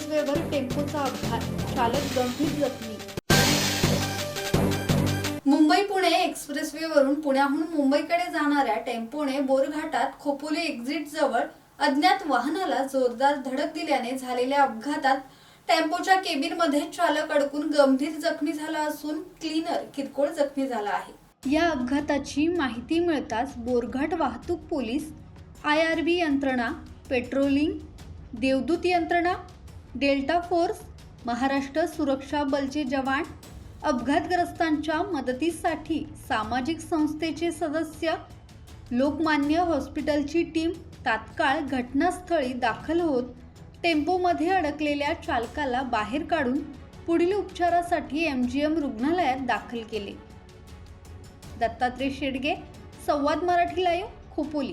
टेम्पोचा अपघात चालक गंभीर जखमी. मुंबई पुणे एक्सप्रेसवे वरून पुण्याहून मुंबईकडे जाणाऱ्या टेम्पोने बोरघाटात खोपोली एक्झिट जवळ अज्ञात वाहनाला जोरदार धडक दिल्याने झालेल्या अपघातात टेम्पोच्या केबिनमध्ये चालक अडकून गंभीर जखमी झाला असून क्लीनर किरकोळ जखमी झाला आहे. या अपघाताची माहिती मिळताच बोरघाट वाहतूक पोलीस आय आर बी यंत्रणा पेट्रोलिंग देवदूत यंत्रणा डेल्टा फोर्स महाराष्ट्र सुरक्षा बलचे जवान अपघातग्रस्तांच्या मदतीसाठी सामाजिक संस्थेचे सदस्य लोकमान्य हॉस्पिटलची टीम तात्काळ घटनास्थळी दाखल होत टेम्पोमध्ये अडकलेल्या चालकाला बाहेर काढून पुढील उपचारासाठी एम जी एम रुग्णालयात दाखल केले. दत्तात्रय शेडगे संवाद मराठी लाईव्ह खोपोली.